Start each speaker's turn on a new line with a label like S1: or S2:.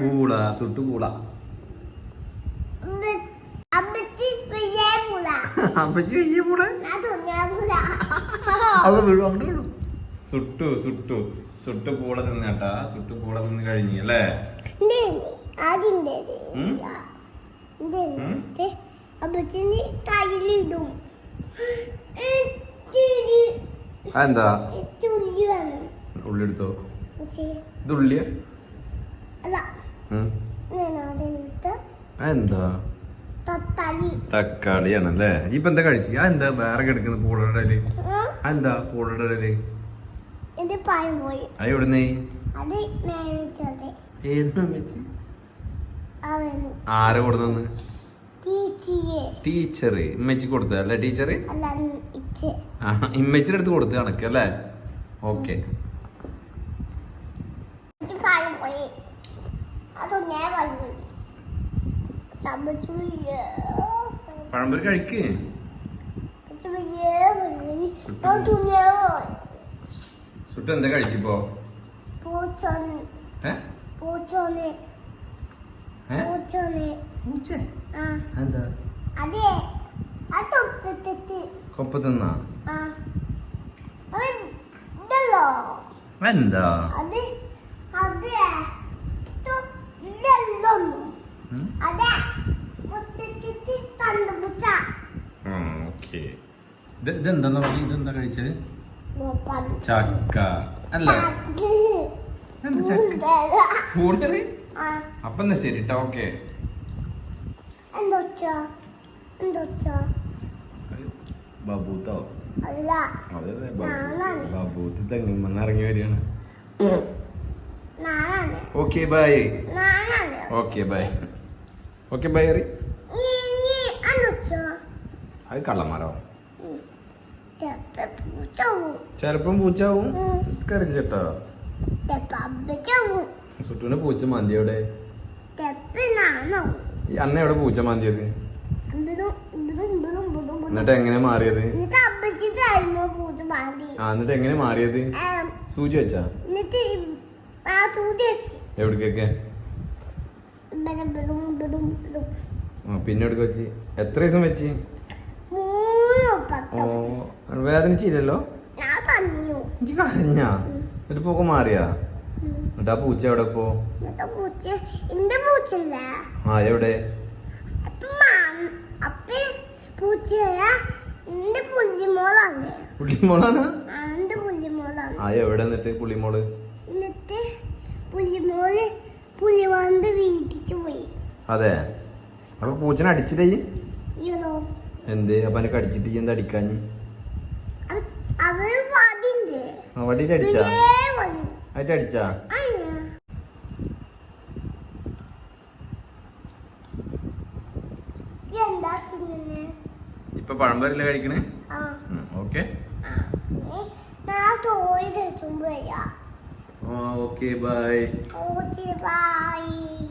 S1: പൂള സുട്ടു പൂള അപ്പച്ചി വലിയ പൂള അത് വീഴും അങ്ങോട്ട് വീഴും സുട്ടു സുട്ടു. സുട്ടു പൂള തിന്നേട്ടാ. സുട്ടു പൂള തിന്ന് കഴിഞ്ഞു അല്ലേ?
S2: അതിന്റെ
S1: ഉം? അതെന്താ? ഉള്ളി എടുത്തോ ഇത് ഉള്ളിയ?
S2: അല്ല.
S1: അതെന്താ?
S2: തത്തലി
S1: തക്കാളിയാണല്ലേ? ഇപ്പൊ എന്താ കഴിച്ചു? ആ എന്താ വേറെ കിടക്കുന്ന പൂളയുടെ
S2: ഇടയിൽ.
S1: എന്താ പൂളയുടെ
S2: ഇടയിൽ?
S1: അത് എവിടുന്നേ? ഏത് ആരെ കൊടുത്തു ടീച്ചർ ഇമ്മച്ചി കൊടുത്ത അല്ലേ ടീച്ചർ ഇമ്മച്ചിന്റെ അടുത്ത് കൊടുത്ത് കണക്ക് അല്ലേ? ഓക്കെ പഴംപൊരി കഴിക്ക്. സുട്ട് എന്താ കഴിച്ചിപ്പോ
S2: പൂച്ചോന്. പൂച്ചോന്.
S1: പൂച്ചേ? എന്താ? കൊപ്പ തിന്നാ? എന്താ? ഇതെന്താന്ന് പറഞ്ഞു? ഇതെന്താ കഴിച്ചത് ചക്ക. അല്ല. എന്താ ചക്ക? കൂടുതൽ?
S2: ആ.
S1: അപ്പൊ എന്നാ ശരി ട്ടോ ഓക്കെ.
S2: എന്തൊച്ചാ എന്തൊച്ചാ
S1: ബബൂത്തോ?
S2: അല്ല.
S1: അതെ അതെ. ബബൂത്ത് തെങ്ങിമ്മന്ന് ഇറങ്ങി വരികയാണ്. Okay bye okay bye okay bye
S2: എന്തൊച്ചാ
S1: അത് കള്ളന്മാരോ? ചെലപ്പം പൂച്ചാവും.
S2: ഉം.
S1: കേട്ടോ സുട്ടുവിന് പൂച്ച മന്തിയോടെ അന്ന എവിടെ പൂച്ച മാന്തിയത്? എന്നിട്ട് എങ്ങനെ മാറിയത്? ആ എന്നിട്ട് എങ്ങനെ മാറിയത്? സൂചി വെച്ചാ? എവിടേക്കൊക്കെ? പിന്നെ എവിടെ വെച്ച്? എത്ര ദിവസം വെച്ച്? ഓ വേദനിച്ചില്ലല്ലോ? എനിക്ക് കരഞ്ഞാ. എന്നിട്ട് പോക്ക് മാറിയാ. എന്നിട്ട് ആ പൂച്ച എവിടെ പോ
S2: എന്നിട്ട് പൂച്ച എന്റെ പൂച്ചല്ല.
S1: ആ എവിടെ? പുള്ളിമോളാണ്.
S2: ആ,
S1: എവിടെ എന്നിട്ട്
S2: പുള്ളിമോൾ?
S1: അതെ. അപ്പൊ പൂച്ചനെ ഇയ്യ്? എന്തേ? അപ്പൊ എനക്ക് അടിച്ചിട്ട് എന്താ അടിക്കാഞ്ഞ്? വടിയിട്ട് അടിച്ചാ? ഇപ്പൊ പഴംപൊരില്ല കഴിക്കണേ? ഓക്കെ. Okay bye.
S2: ബൈ.